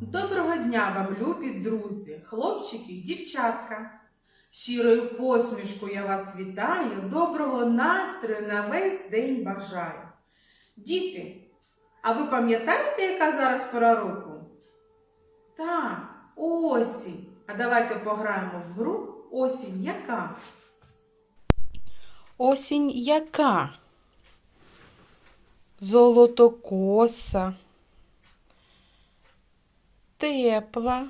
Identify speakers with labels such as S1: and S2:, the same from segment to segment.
S1: Доброго дня вам, любі друзі, хлопчики і дівчатка. Щирою посмішкою я вас вітаю, доброго настрою на весь день бажаю. Діти, а ви пам'ятаєте, яка зараз пора року? Так, осінь. А давайте пограємо в гру осінь яка?
S2: Осінь яка? Золотокоса, тепла,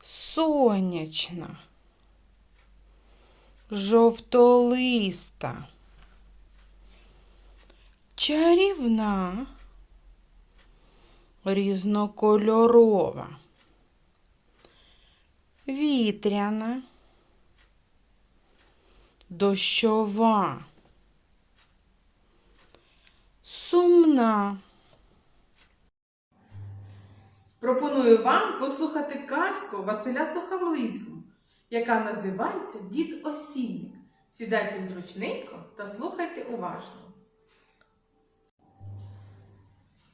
S2: сонячна, жовтолиста, чарівна, різнокольорова, вітряна дощова, сумна,
S1: Пропоную вам послухати казку Василя Сухомлинського, яка називається Дід Осінник. Сідайте зручненько та слухайте уважно.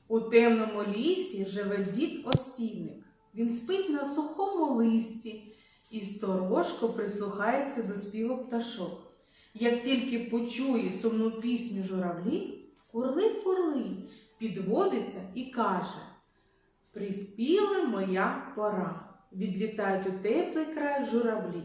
S1: У темному лісі живе дід Осінник. Він спить на сухому листі і сторожко прислухається до співу пташок. Як тільки почує сумну пісню журавлів, курли-курли, підводиться і каже Приспіла моя пора. Відлітають у теплий край журавлі.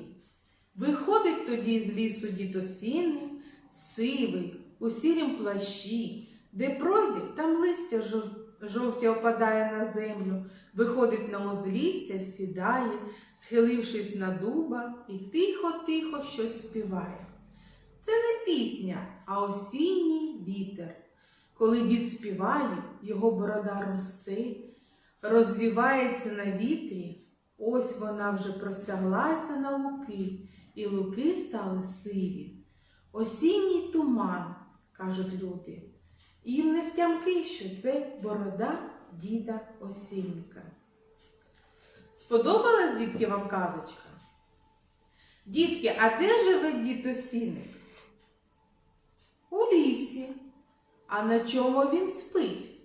S1: Виходить тоді з лісу дід осінний, сивий, у сірім плащі, де пройде, там листя жов- жовтє опадає на землю, виходить на узлісся, сідає, схилившись на дуба, і тихо-тихо щось співає. Це не пісня, а осінній вітер. Коли дід співає, його борода росте, розвівається на вітрі, ось вона вже простяглася на луки, і луки стали сиві. Осінній туман, кажуть люди. Їм не втямки, що це борода діда осінника. Сподобалась, дітки, вам казочка? Дітки, а де живе дід осінник? У лісі. А на чому він спить?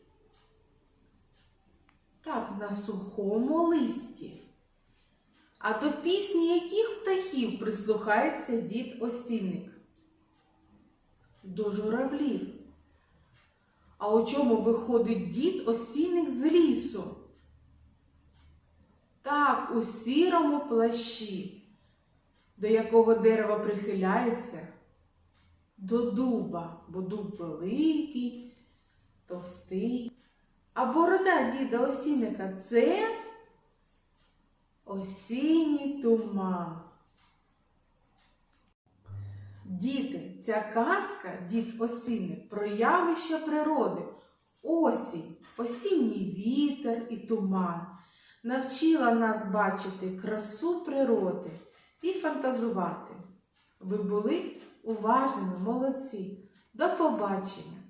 S1: На сухому листі. А до пісні яких птахів прислухається дід осінник? До журавлів. А у чому виходить дід осінник з лісу? Так, у сірому плащі, до якого дерева прихиляється? До дуба, бо дуб великий, товстий. А борода діда осінника це осінній туман. Діти, ця казка, дід осінник, про явище природи. Осінь, осінній вітер і туман. Навчила нас бачити красу природи і фантазувати. Ви були уважними, молодці. До побачення!